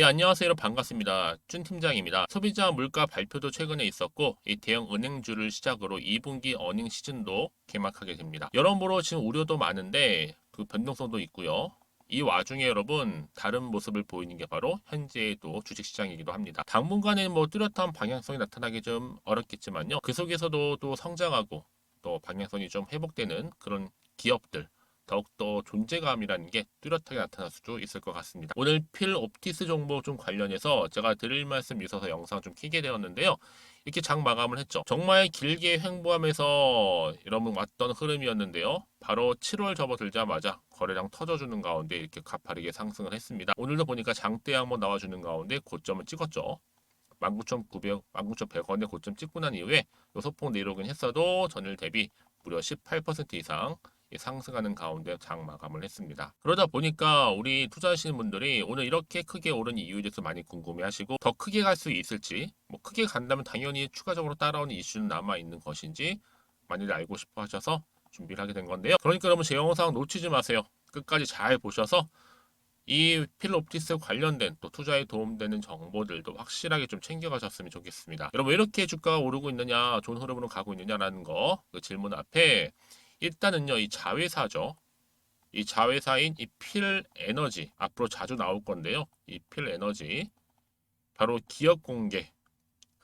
네, 안녕하세요. 반갑습니다. 준 팀장입니다. 소비자 물가 발표도 최근에 있었고 이 대형 은행주를 시작으로 2분기 어닝 시즌도 개막하게 됩니다. 여러모로 지금 우려도 많은데 그 변동성도 있고요. 이 와중에 여러분 다른 모습을 보이는 게 바로 현재의 또 주식시장이기도 합니다. 당분간은 뭐 뚜렷한 방향성이 나타나기 좀 어렵겠지만요. 그 속에서도 또 성장하고 또 방향성이 좀 회복되는 그런 기업들 더욱더 존재감이라는 게 뚜렷하게 나타날 수도 있을 것 같습니다. 오늘 필 옵티스 정보 좀 관련해서 제가 드릴 말씀 있어서 영상 좀 키게 되었는데요. 이렇게 장 마감을 했죠. 정말 길게 횡보하면서 여러분 왔던 흐름이었는데요. 바로 7월 접어들자마자 거래량 터져주는 가운데 이렇게 가파르게 상승을 했습니다. 오늘도 보니까 장대 한번 나와주는 가운데 고점을 찍었죠. 19,900, 19,100원에 고점 찍고 난 이후에 요 소폭 내려오긴 했어도 전일 대비 무려 18% 이상 상승하는 가운데 장 마감을 했습니다. 그러다 보니까 우리 투자하시는 분들이 오늘 이렇게 크게 오른 이유에 대해서 많이 궁금해하시고 더 크게 갈 수 있을지 뭐 크게 간다면 당연히 추가적으로 따라오는 이슈는 남아 있는 것인지 많이들 알고 싶어 하셔서 준비를 하게 된 건데요. 그러니까 여러분 제 영상 놓치지 마세요. 끝까지 잘 보셔서 이 필옵티스 관련된 또 투자에 도움되는 정보들도 확실하게 좀 챙겨가셨으면 좋겠습니다. 여러분 왜 이렇게 주가가 오르고 있느냐, 좋은 흐름으로 가고 있느냐라는 거 그 질문 앞에 일단은요, 이 자회사죠. 이 자회사인 이 필 에너지 앞으로 자주 나올 건데요. 이 필 에너지 바로 기업 공개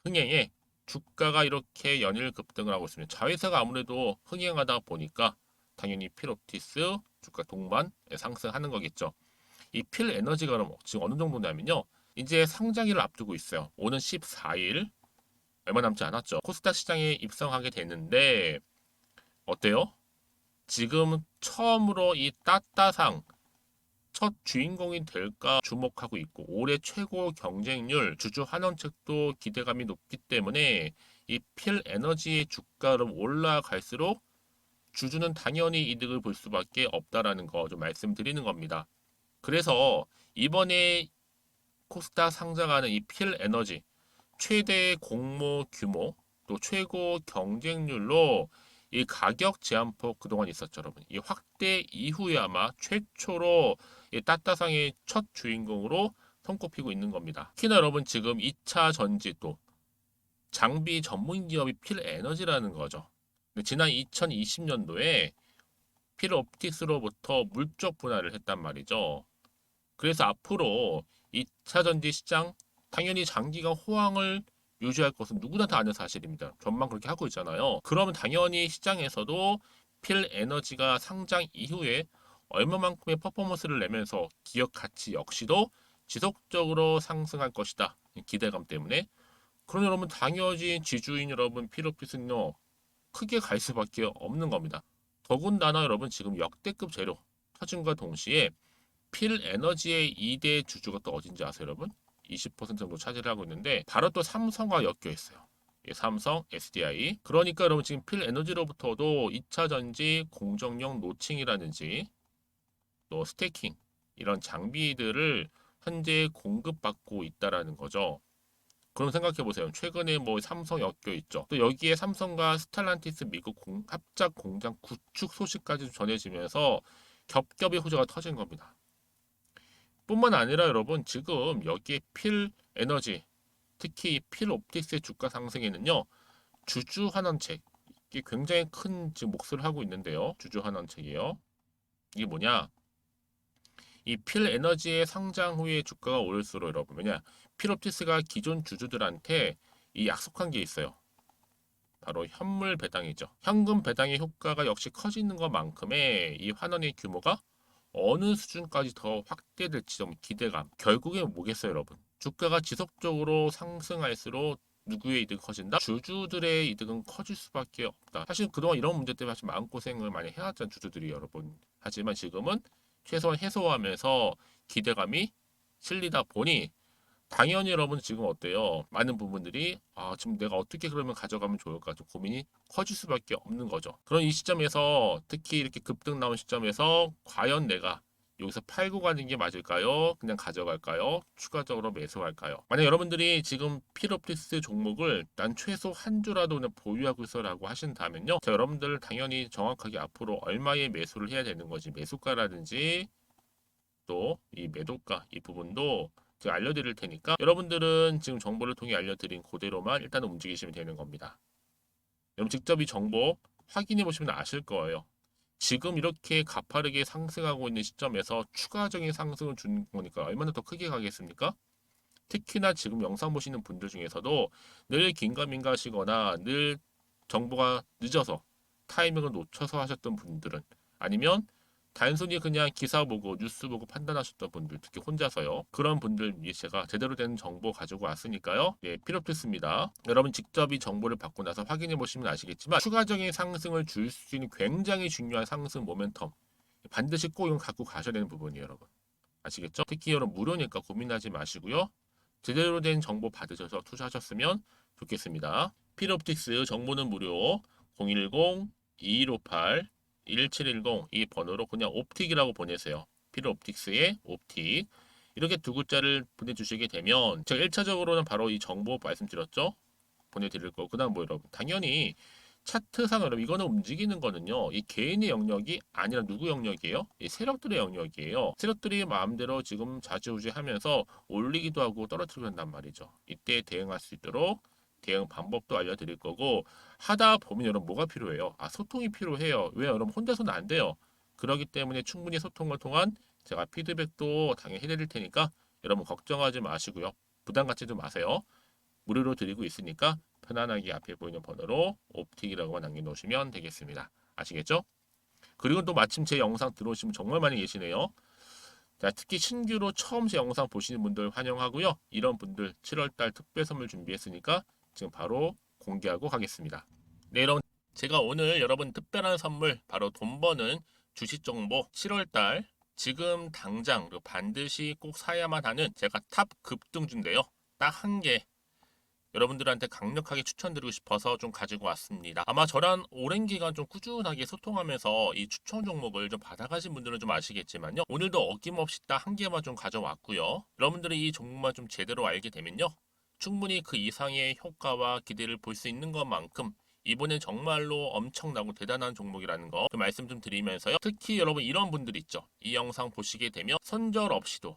흥행에 주가가 이렇게 연일 급등을 하고 있습니다. 자회사가 아무래도 흥행하다 보니까 당연히 필옵티스 주가 동반 상승하는 거겠죠. 이 필 에너지가 그럼 지금 어느 정도냐면요. 이제 상장일을 앞두고 있어요. 오는 14일 얼마 남지 않았죠. 코스닥 시장에 입성하게 되는데 어때요? 지금 처음으로 이 따따상 첫 주인공이 될까 주목하고 있고 올해 최고 경쟁률 주주 환원책도 기대감이 높기 때문에 이 필 에너지의 주가를 올라갈수록 주주는 당연히 이득을 볼 수밖에 없다라는 거 좀 말씀드리는 겁니다. 그래서 이번에 코스닥 상장하는 이 필 에너지 최대 공모 규모 또 최고 경쟁률로 이 가격 제한폭 그동안 있었죠, 여러분. 이 확대 이후에 아마 최초로 이 따따상의 첫 주인공으로 손꼽히고 있는 겁니다. 특히나 여러분 지금 2차 전지 또 장비 전문 기업이 필 에너지라는 거죠. 지난 2020년도에 필 옵틱스로부터 물적 분할을 했단 말이죠. 그래서 앞으로 2차 전지 시장 당연히 장기간 호황을 유지할 것은 누구나 다 아는 사실입니다. 전망 그렇게 하고 있잖아요. 그러면 당연히 시장에서도 필 에너지가 상장 이후에 얼마만큼의 퍼포먼스를 내면서 기업 가치 역시도 지속적으로 상승할 것이다. 기대감 때문에. 그럼 여러분 당연히 지주인 여러분 필로피스는요 크게 갈 수밖에 없는 겁니다. 더군다나 여러분 지금 역대급 재료 터짐과 동시에 필 에너지의 2대 주주가 또 어딘지 아세요 여러분? 20% 정도 차지를 하고 있는데 바로 또 삼성과 엮여 있어요. 예, 삼성, SDI. 그러니까 여러분 지금 필 에너지로부터도 2차 전지 공정용 노칭이라든지 또 스테이킹 이런 장비들을 현재 공급받고 있다라는 거죠. 그럼 생각해 보세요. 최근에 뭐 삼성 엮여 있죠. 또 여기에 삼성과 스탈란티스 미국 공, 합작 공장 구축 소식까지 전해지면서 겹겹이 호재가 터진 겁니다. 뿐만 아니라 여러분 지금 여기에 필 에너지 특히 필 옵틱스의 주가 상승에는요 주주 환원책 이게 굉장히 큰 지금 몫을 하고 있는데요. 주주 환원책이요. 이게 뭐냐? 이 필 에너지의 상장 후에 주가가 오를수록 여러분 왜냐? 필 옵틱스가 기존 주주들한테 이 약속한 게 있어요. 바로 현물 배당이죠. 현금 배당의 효과가 역시 커지는 것만큼의 이 환원의 규모가 어느 수준까지 더 확대될지 좀 기대감. 결국엔 뭐겠어요, 여러분? 주가가 지속적으로 상승할수록 누구의 이득이 커진다? 주주들의 이득은 커질 수밖에 없다. 사실 그동안 이런 문제 때문에 사실 마음고생을 많이 해왔잖아요, 주주들이 여러분. 하지만 지금은 최소한 해소하면서 기대감이 실리다 보니 당연히 여러분 지금 어때요? 많은 부분들이 아 지금 내가 어떻게 그러면 가져가면 좋을까 좀 고민이 커질 수밖에 없는 거죠. 그런 이 시점에서 특히 이렇게 급등 나온 시점에서 과연 내가 여기서 팔고 가는 게 맞을까요? 그냥 가져갈까요? 추가적으로 매수할까요? 만약 여러분들이 지금 필옵티스 종목을 난 최소 한 주라도 보유하고 있어라고 하신다면요. 자, 여러분들 당연히 정확하게 앞으로 얼마의 매수를 해야 되는 거지 매수가라든지 또 이 매도가 이 부분도 제가 알려드릴 테니까 여러분들은 지금 정보를 통해 알려드린 그대로만 일단은 움직이시면 되는 겁니다. 여러분 직접 이 정보 확인해 보시면 아실 거예요. 지금 이렇게 가파르게 상승하고 있는 시점에서 추가적인 상승을 주는 거니까 얼마나 더 크게 가겠습니까? 특히나 지금 영상 보시는 분들 중에서도 늘 긴가민가 하시거나 늘 정보가 늦어서 타이밍을 놓쳐서 하셨던 분들은 아니면 단순히 그냥 기사 보고 뉴스 보고 판단하셨던 분들 특히 혼자서요. 그런 분들 위해 제가 제대로 된 정보 가지고 왔으니까요. 예 필요 없습니다. 여러분 직접 이 정보를 받고 나서 확인해 보시면 아시겠지만 추가적인 상승을 줄 수 있는 굉장히 중요한 상승 모멘텀 반드시 꼭 이건 갖고 가셔야 되는 부분이에요 여러분. 아시겠죠? 특히 여러분 무료니까 고민하지 마시고요. 제대로 된 정보 받으셔서 투자하셨으면 좋겠습니다. 필옵틱스 정보는 무료. 010-2158 1710 이 번호로 그냥 옵틱이라고 보내세요. 필요 옵틱스의 옵틱 이렇게 두 글자를 보내주시게 되면 제가 1차적으로는 바로 이 정보 말씀드렸죠. 보내드릴 거고 그 다음 뭐 여러분 당연히 차트상 여러분 이거는 움직이는 거는요 이 개인의 영역이 아니라 누구 영역이에요? 이 세력들의 영역이에요. 세력들이 마음대로 지금 좌지우지하면서 올리기도 하고 떨어뜨리고 한단 말이죠. 이때 대응할 수 있도록 대응 방법도 알려드릴 거고 하다 보면 여러분 뭐가 필요해요? 아 소통이 필요해요. 왜 여러분 혼자서는 안 돼요. 그러기 때문에 충분히 소통을 통한 제가 피드백도 당연히 해드릴 테니까 여러분 걱정하지 마시고요. 부담 갖지도 마세요. 무료로 드리고 있으니까 편안하게 앞에 보이는 번호로 옵틱이라고 남겨놓으시면 되겠습니다. 아시겠죠? 그리고 또 마침 제 영상 들어오시면 정말 많이 계시네요. 자, 특히 신규로 처음 제 영상 보시는 분들 환영하고요. 이런 분들 7월달 특별 선물 준비했으니까 지금 바로 공개하고 가겠습니다. 네, 여러분 제가 오늘 여러분 특별한 선물 바로 돈 버는 주식 정보 7월달 지금 당장 그리고 반드시 꼭 사야만 하는 제가 탑 급등주인데요. 딱 한 개 여러분들한테 강력하게 추천드리고 싶어서 좀 가지고 왔습니다. 아마 저랑 오랜 기간 좀 꾸준하게 소통하면서 이 추천 종목을 좀 받아가신 분들은 좀 아시겠지만요. 오늘도 어김없이 딱 한 개만 좀 가져왔고요. 여러분들이 이 종목만 좀 제대로 알게 되면요. 충분히 그 이상의 효과와 기대를 볼 수 있는 것만큼 이번엔 정말로 엄청나고 대단한 종목이라는 거 그 말씀 좀 드리면서요. 특히 여러분 이런 분들 있죠. 이 영상 보시게 되면 선절 없이도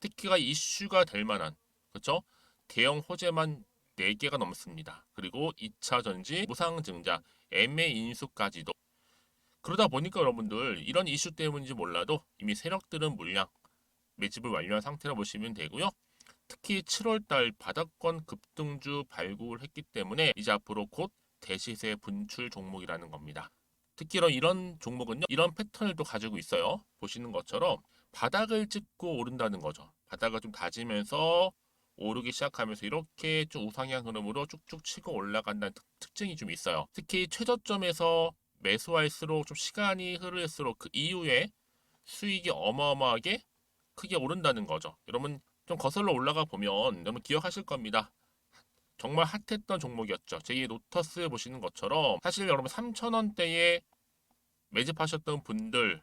특히가 이슈가 될 만한 그렇죠? 대형 호재만 4개가 넘습니다. 그리고 2차 전지, 무상 증자, 애매 인수까지도 그러다 보니까 여러분들 이런 이슈 때문인지 몰라도 이미 세력들은 물량 매집을 완료한 상태라 보시면 되고요. 특히 7월달 바닥권 급등주 발굴을 했기 때문에 이제 앞으로 곧 대시세 분출 종목이라는 겁니다. 특히 이런 종목은요, 이런 패턴을 또 가지고 있어요. 보시는 것처럼 바닥을 찍고 오른다는 거죠. 바닥을 좀 다지면서 오르기 시작하면서 이렇게 좀 우상향 흐름으로 쭉쭉 치고 올라간다는 특, 증이좀 있어요. 특히 최저점에서 매수할수록 좀 시간이 흐를수록 그 이후에 수익이 어마어마하게 크게 오른다는 거죠. 여러분 좀 거슬러 올라가 보면 여러분 기억하실 겁니다. 정말 핫했던 종목이었죠. 제2의 노터스 보시는 것처럼 사실 여러분 3,000원대에 매집하셨던 분들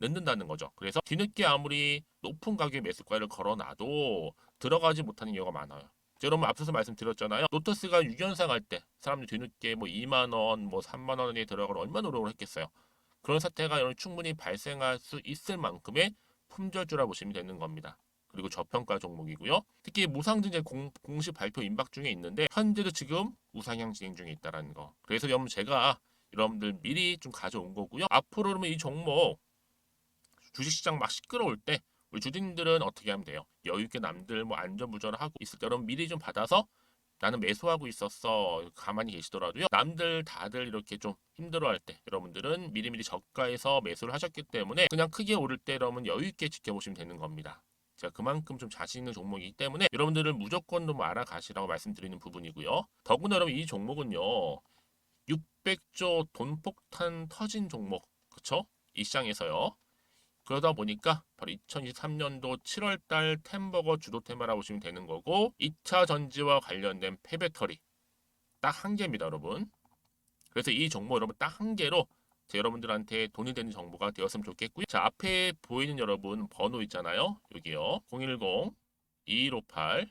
늦는다는 거죠. 그래서 뒤늦게 아무리 높은 가격의 매수가를 걸어놔도 들어가지 못하는 경우가 많아요. 여러분 앞서서 말씀드렸잖아요. 노터스가 6연상 할 때 사람들이 뒤늦게 뭐 2만 원, 뭐 3만 원에 들어가고 얼마나 노력을 했겠어요. 그런 사태가 여러분 충분히 발생할 수 있을 만큼의 품절주라 보시면 되는 겁니다. 그리고 저평가 종목이고요. 특히 무상증자 공, 공식 발표 임박 중에 있는데 현재도 지금 우상향 진행 중에 있다라는 거. 그래서 여러분 제가 여러분들 미리 좀 가져온 거고요. 앞으로 그러면 이 종목 주식시장 막 시끄러울 때 우리 주주님들은 어떻게 하면 돼요? 여유 있게 남들 뭐 안전부전을 하고 있을 때 여러분 미리 좀 받아서 나는 매수하고 있었어 가만히 계시더라도요 남들 다들 이렇게 좀 힘들어할 때 여러분들은 미리미리 저가에서 매수를 하셨기 때문에 그냥 크게 오를 때 여러분 여유 있게 지켜보시면 되는 겁니다. 제가 그만큼 좀 자신 있는 종목이기 때문에 여러분들은 무조건 좀 알아가시라고 말씀드리는 부분이고요. 더구나 여러분 이 종목은요. 600조 돈폭탄 터진 종목. 그쵸? 이 시장에서요. 그러다 보니까 바로 2023년도 7월달 템버거 주도 테마라고 보시면 되는 거고 2차 전지와 관련된 폐배터리 딱 한 개입니다 여러분 그래서 이 종목 여러분 딱 한 개로 제 여러분들한테 돈이 되는 정보가 되었으면 좋겠고요. 자, 앞에 보이는 여러분 번호 있잖아요. 여기요. 010 2158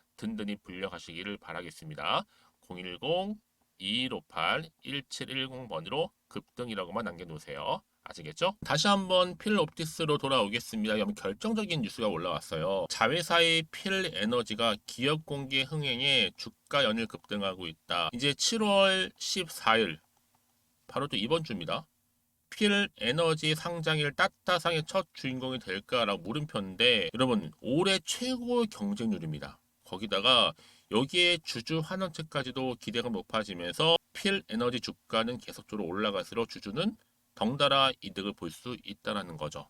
든든히 불려가시기를 바라겠습니다. 010-2158-1710번으로 급등이라고만 남겨놓으세요. 아시겠죠? 다시 한번 필 옵티스로 돌아오겠습니다. 여러분 결정적인 뉴스가 올라왔어요. 자회사의 필 에너지가 기업 공개 흥행에 주가 연일 급등하고 있다. 이제 7월 14일 바로 또 이번 주입니다. 필 에너지 상장일 따따상의 첫 주인공이 될까라고 물음표인데 여러분 올해 최고 경쟁률입니다. 거기다가 여기에 주주 환원채까지도 기대가 높아지면서 필 에너지 주가는 계속적으로 올라갈수록 주주는 덩달아 이득을 볼 수 있다는 거죠.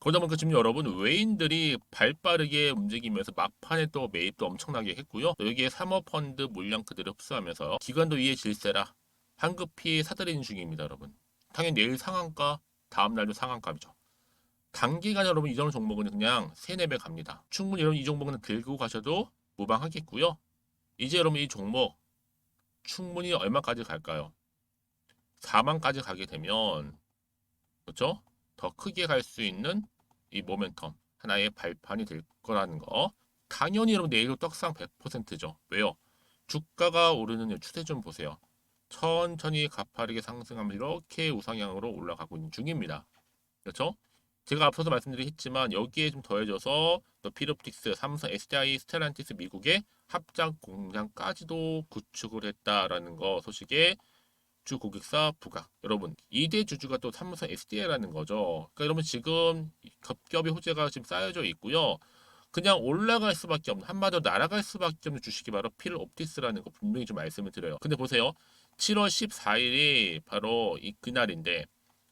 그러다 보니까 지금 여러분 외인들이 발빠르게 움직이면서 막판에 또 매입도 엄청나게 했고요. 또 여기에 사모펀드 물량 그대로 흡수하면서 기관도 위에 질세라 황급히 사들이는 중입니다, 여러분. 당연히 내일 상한가, 다음 날도 상한가죠. 단기간 여러분 이 정도 종목은 그냥 3, 4배 갑니다. 충분히 여러분 이 종목은 들고 가셔도 무방하겠고요. 이제 여러분 이 종목 충분히 얼마까지 갈까요? 4만까지 가게 되면 그렇죠? 더 크게 갈 수 있는 이 모멘텀 하나의 발판이 될 거라는 거. 당연히 여러분 내일도 떡상 100%죠. 왜요? 주가가 오르는 추세 좀 보세요. 천천히 가파르게 상승하면 이렇게 우상향으로 올라가고 있는 중입니다. 그렇죠? 제가 앞서서 말씀드렸지만 여기에 좀 더해져서 또 피롭틱스, 삼성, SDI, 스텔란티스 미국의 합작 공장까지도 구축을 했다라는 거 소식에 주 고객사 부각. 여러분, 2대 주주가 또 삼성 SDI라는 거죠. 그러니까 여러분 지금 겹겹이 호재가 지금 쌓여져 있고요. 그냥 올라갈 수밖에 없는 한마디로 날아갈 수밖에 없는 주식이 바로 필 옵티스라는 거 분명히 좀 말씀을 드려요. 근데 보세요. 7월 14일이 바로 이 그날인데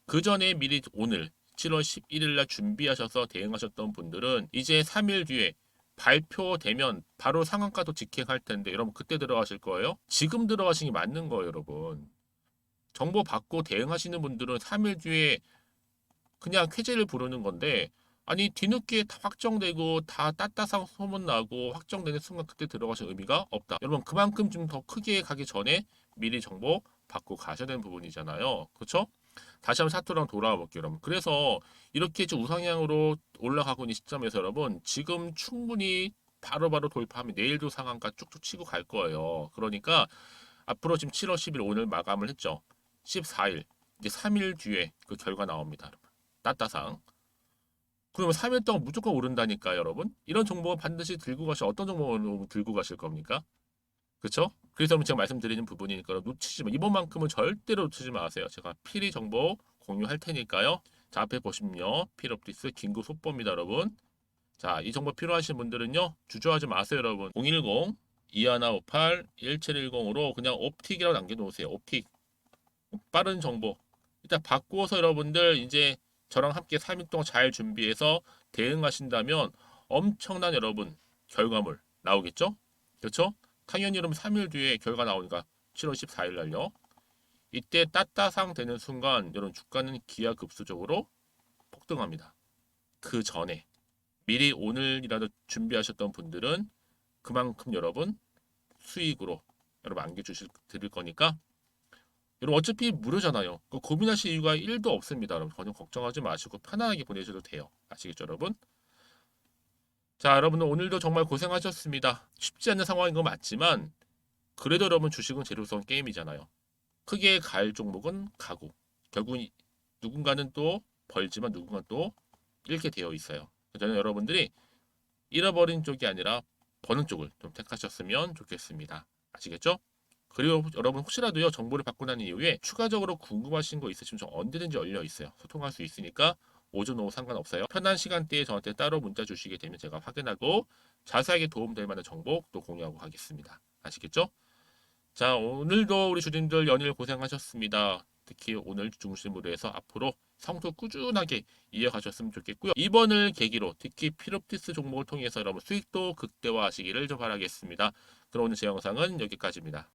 그 전에 미리 오늘 7월 11일 날 준비하셔서 대응하셨던 분들은 이제 3일 뒤에 발표되면 바로 상한가도 직행할 텐데 여러분 그때 들어가실 거예요? 지금 들어가신 게 맞는 거예요, 여러분. 정보 받고 대응하시는 분들은 3일 뒤에 그냥 쾌재를 부르는 건데 아니 뒤늦게 다 확정되고 다 따따상 소문 나고 확정되는 순간 그때 들어가실 의미가 없다. 여러분 그만큼 좀 더 크게 가기 전에 미리 정보 받고 가셔야 되는 부분이잖아요. 그렇죠? 다시 한번 사토랑 돌아와 볼게요, 여러분. 그래서 이렇게 좀 우상향으로 올라가고 있는 시점에서 여러분 지금 충분히 바로 바로 돌파하면 내일도 상한가 쭉쭉 치고 갈 거예요. 그러니까 앞으로 지금 7월 10일 오늘 마감을 했죠. 14일 이제 3일 뒤에 그 결과 나옵니다, 여러분. 따따상. 그러면 3일 동안 무조건 오른다니까, 여러분. 이런 정보는 반드시 들고 가실 어떤 정보를 들고 가실 겁니까? 그렇죠? 그래서 제가 말씀드리는 부분이니까 놓치지 마. 이번만큼은 절대로 놓치지 마세요. 제가 필히 정보 공유할 테니까요. 자, 앞에 보시면요. 필업디스 긴급 속보입니다, 여러분. 자, 이 정보 필요하신 분들은요. 주저하지 마세요, 여러분. 010 2158 1710으로 그냥 옵틱이라고 남겨 놓으세요. 옵틱. 빠른 정보. 일단 바꾸어서 여러분들 이제 저랑 함께 3일 동안 잘 준비해서 대응하신다면 엄청난 여러분 결과물 나오겠죠? 그렇죠? 당연히 여러분 3일 뒤에 결과 나오니까 7월 14일 날요. 이때 따따상 되는 순간 여러분 주가는 기하급수적으로 폭등합니다. 그 전에 미리 오늘이라도 준비하셨던 분들은 그만큼 여러분 수익으로 여러분 안겨주실 드릴 거니까 여러분 어차피 무료잖아요. 그 고민하실 이유가 1도 없습니다. 여러분 전혀 걱정하지 마시고 편안하게 보내셔도 돼요. 아시겠죠, 여러분? 자, 여러분 오늘도 정말 고생하셨습니다. 쉽지 않은 상황인 건 맞지만 그래도 여러분 주식은 재료성 게임이잖아요. 크게 갈 종목은 가고 결국 은 누군가는 또 벌지만 누군가는 또 잃게 되어 있어요. 저는 여러분들이 잃어버린 쪽이 아니라 버는 쪽을 좀 택하셨으면 좋겠습니다. 아시겠죠? 그리고 여러분 혹시라도요 정보를 받고 난 이후에 추가적으로 궁금하신 거 있으시면 저 언제든지 열려 있어요. 소통할 수 있으니까 오전 오후 상관없어요. 편한 시간대에 저한테 따로 문자 주시게 되면 제가 확인하고 자세하게 도움될 만한 정보 또 공유하고 하겠습니다. 아시겠죠? 자 오늘도 우리 주님들 연일 고생하셨습니다. 특히 오늘 중심으로 해서 앞으로 성토 꾸준하게 이어가셨으면 좋겠고요. 이번을 계기로 특히 피롭티스 종목을 통해서 여러분 수익도 극대화하시기를 좀 바라겠습니다. 그럼 오늘 제 영상은 여기까지입니다.